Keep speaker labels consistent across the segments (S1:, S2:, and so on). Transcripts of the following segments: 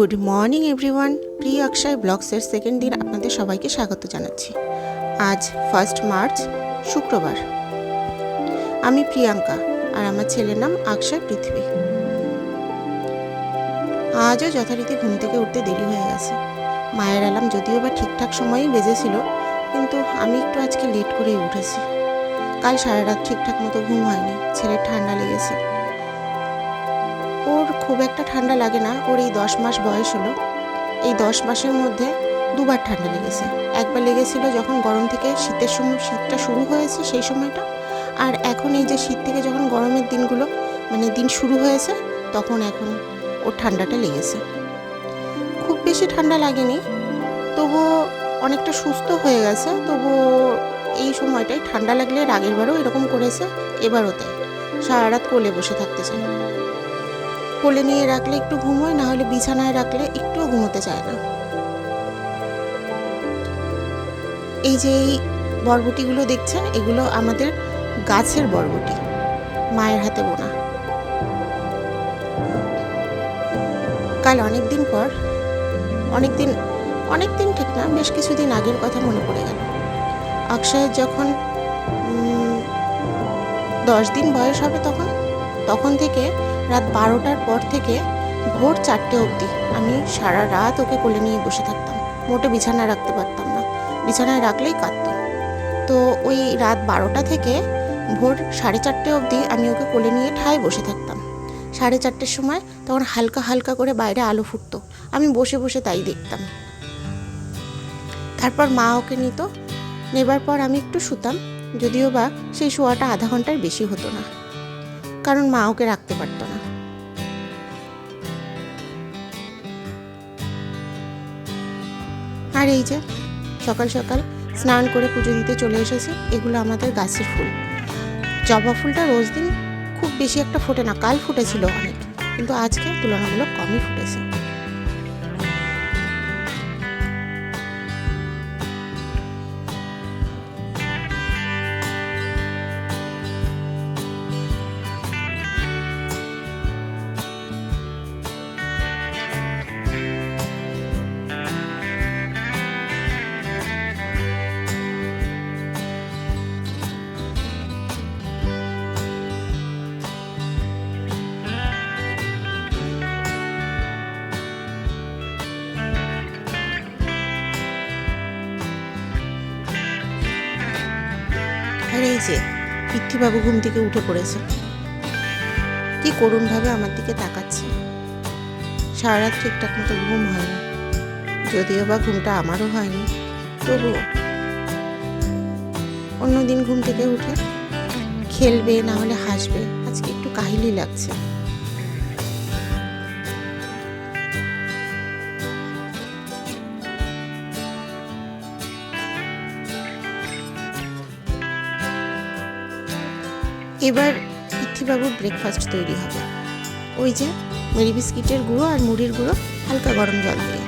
S1: Good morning, everyone. Pre Akshay ব্লগসের second দিন আপনাদের সবাইকে স্বাগত জানাচ্ছি। আজ ফার্স্ট মার্চ শুক্রবার। আমি প্রিয়াঙ্কা আর আমার ছেলের নাম অক্ষয় পৃথিবী। আজও যথারীতি ঘুম থেকে উঠতে দেরি হয়ে গেছে। মায়ের অ্যালার্ম যদিও বা ঠিকঠাক সময়ই বেজেছিল, কিন্তু আমি একটু আজকে লেট করেই উঠেছি। কাল সারা রাত ঠিকঠাক মতো ঘুম হয়নি, ছেলের ঠান্ডা লেগেছে। ওর খুব একটা ঠান্ডা লাগে না, ওর এই দশ মাস বয়স হলো। এই দশ মাসের মধ্যে দুবার ঠান্ডা লেগেছে। একবার লেগেছিল যখন গরম থেকে শীতের সময় শীতটা শুরু হয়েছে সেই সময়টা, আর এখন এই যে শীত থেকে যখন গরমের দিনগুলো মানে দিন শুরু হয়েছে, তখন এখন ওর ঠান্ডাটা লেগেছে। খুব বেশি ঠান্ডা লাগেনি, তবুও অনেকটা সুস্থ হয়ে গেছে, তবুও এই সময়টায় ঠান্ডা লাগলে এর আগের বারও এরকম করেছে, এবারও তাই। সারা রাত কোলে বসে থাকতে চায়। কোলে নিয়ে রাখলে একটু ঘুমোয় না হলে বিছানায় রাখলে একটুও ঘুমোতে চায় না। এই যে এই বরবটিগুলো দেখছেন, এগুলো আমাদের গাছের বরবটি, মায়ের হাতে বোনা। কাল অনেক দিন পর অনেক দিন অনেক দিন ঠিক না, বেশ কিছুদিন আগের কথা মনে পড়ে গেল। অক্ষয়ের যখন দশ দিন বয়স হবে তখন তখন থেকে রাত বারোটার পর থেকে ভোর চারটে অবধি আমি সারা রাত ওকে কোলে নিয়ে বসে থাকতাম। মোটে বিছানায় রাখতে পারতাম না। বিছানায় রাখলেই কাঁদত। তো ওই রাত বারোটা থেকে ভোর সাড়ে চারটে অবধি আমি ওকে কোলে নিয়ে ঠায় বসে থাকতাম। সাড়ে চারটের সময় তখন হালকা হালকা করে বাইরে আলো ফুটতো। আমি বসে বসে তাই দেখতাম। তারপর মা ওকে নিত। নেবার পর আমি একটু শুতাম। যদিও বা সেই শোয়াটা আধা ঘণ্টার বেশি হতো না। কারণ মা ওকে রাখতে পারতো না। আর এই যে, সকাল সকাল স্নান করে পুজো দিতে চলে এসেছে, এগুলো আমাদের গাছের ফুল। জবা ফুলটা রোজ দিন খুব বেশি একটা ফোটে না, কাল ফুটেছিল অনেক, কিন্তু আজকে তুলনামূলক কমই ফুটেছে। আর এই যে পিতৃবাবু ঘুম থেকে উঠে পড়েছে। কি করুণভাবে আমার দিকে তাকাচ্ছে। সারা রাত ঠিকঠাক মতো ঘুম হয়নি যদিও বা ঘুমটা আমারও হয়নি, তবুও। অন্যদিন ঘুম থেকে উঠে খেলবে, না হলে হাসবে, আজকে একটু কাহিলি লাগছে। এবার পিতৃবাবুর ব্রেকফাস্ট তৈরি হবে। ওই যে মেরি বিস্কিটের গুঁড়ো আর মুড়ির গুঁড়ো হালকা গরম জল দিয়ে।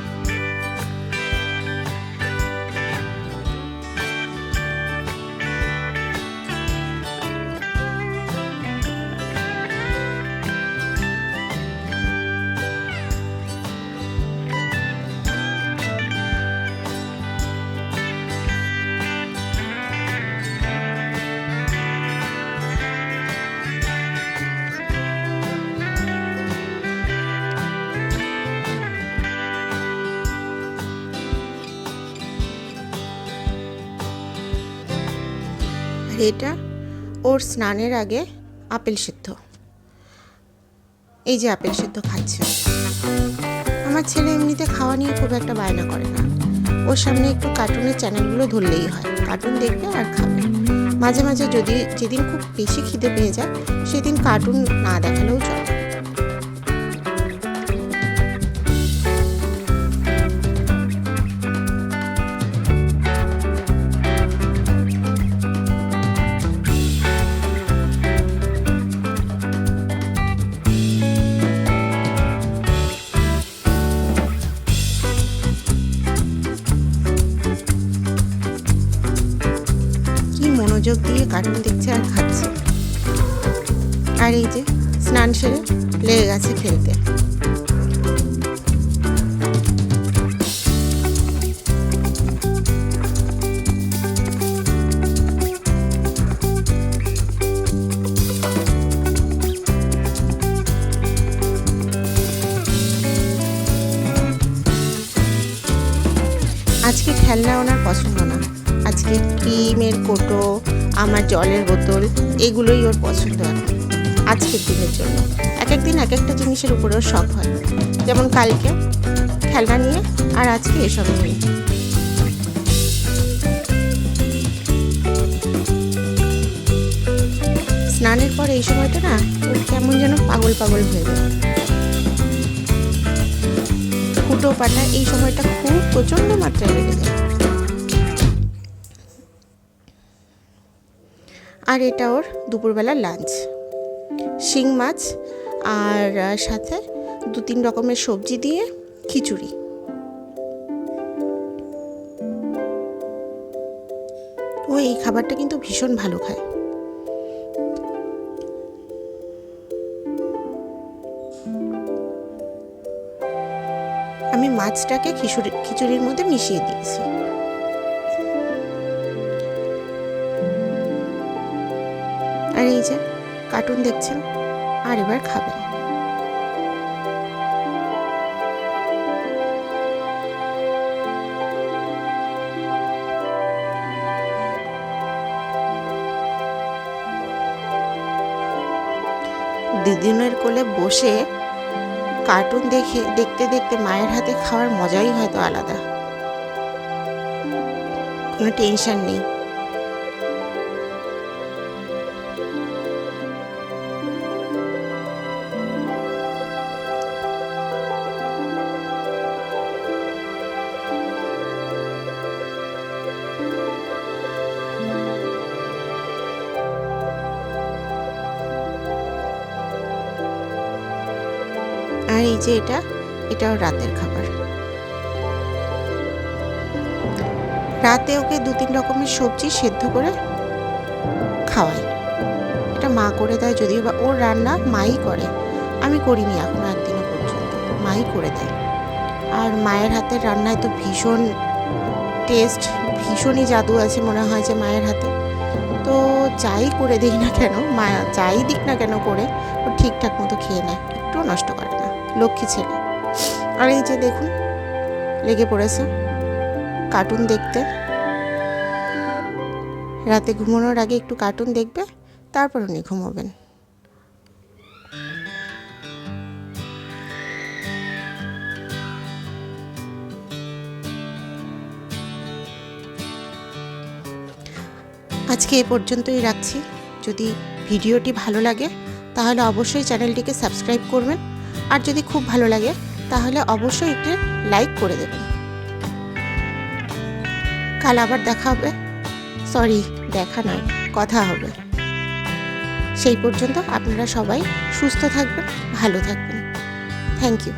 S1: এটা ওর স্নানের আগে আপেল সিদ্ধ। এই যে আপেল সিদ্ধ খাচ্ছে। আমার ছেলে এমনিতে খাওয়া নিয়ে খুব একটা বায়না করে না। ওর সামনে একটু কার্টুনের চ্যানেলগুলো ধরলেই হয়, কার্টুন দেখবে আর খাবে। মাঝে মাঝে যদি যেদিন খুব বেশি খিদে পেয়ে যায়, সেদিন কার্টুন না দেখালেও চলে। মনোযোগ দিয়ে কার্টুন দেখছে আর খাচ্ছে। আর এই যে স্নান সেরে লেগে গেছে খেলতে। আজকে খেলনা ওনার পছন্দ না। আজকে ক্রিমের কোটো আমার জলের বোতল, এগুলোই ওর পছন্দ। আজকের দিনের জন্য। এক এক দিন এক একটা জিনিসের উপরেও শখ হয়। যেমন কালকে খেলনা নিয়ে আর আজকে এসব নিয়ে। স্নানের পর এই সময়টা না ওর কেমন যেন পাগল পাগল হয়ে যায়। ফুটো পাটা এই সময়টা খুব প্রচণ্ড মাত্রায় বেড়ে যায়। আর এটা ওর দুপুরবেলার লাঞ্চ শিং মাছ আর সাথে দু তিন রকমের সবজি দিয়ে খিচুড়ি। ও, এই খাবারটা কিন্তু ভীষণ ভালো খায়। আমি মাছটাকে খিচুড়ি, খিচুড়ির মধ্যে মিশিয়ে দিয়েছি। আর এই যে কার্টুন দেখছেন, আর এবার খাবেন। দিদিনের কোলে বসে কার্টুন দেখে, দেখতে দেখতে মায়ের হাতে খাওয়ার মজাই হয়তো আলাদা। কোনো টেনশন নেই। যে এটা, এটাও রাতের খাবার। রাতে ওকে দু তিন রকমের সবজি সেদ্ধ করে খাওয়াই। এটা মা করে দেয় যদিও বা ওর রান্না মাই করে। আমি করিনি এখন একদিনও পর্যন্ত, মাই করে দেয়। আর মায়ের হাতের রান্নায় তো ভীষণ টেস্ট ভীষণই জাদু আছে মনে হয় যে মায়ের হাতে। তো যাই করে দিই না কেন, মা যাই দিক না কেন করে, ও ঠিকঠাক মতো খেয়ে নেয়, একটুও নষ্ট করে না। লক্ষ্মী ছেলে। আর এই যে দেখুন, লেগে পড়েছে কার্টুন দেখতে। রাতে ঘুমানোর আগে একটু কার্টুন দেখবে, তারপর উনি ঘুমোবেন। আজকে এ পর্যন্তই রাখছি। যদি ভিডিওটি ভালো লাগে, তাহলে অবশ্যই চ্যানেলটিকে সাবস্ক্রাইব করবেন। আর যদি খুব ভালো লাগে, তাহলে অবশ্যই একটি লাইক করে দেবেন। কাল আবার দেখা হবে। সরি দেখা নয়, কথা হবে। সেই পর্যন্ত আপনারা সবাই সুস্থ থাকবেন, ভালো থাকবেন। Thank you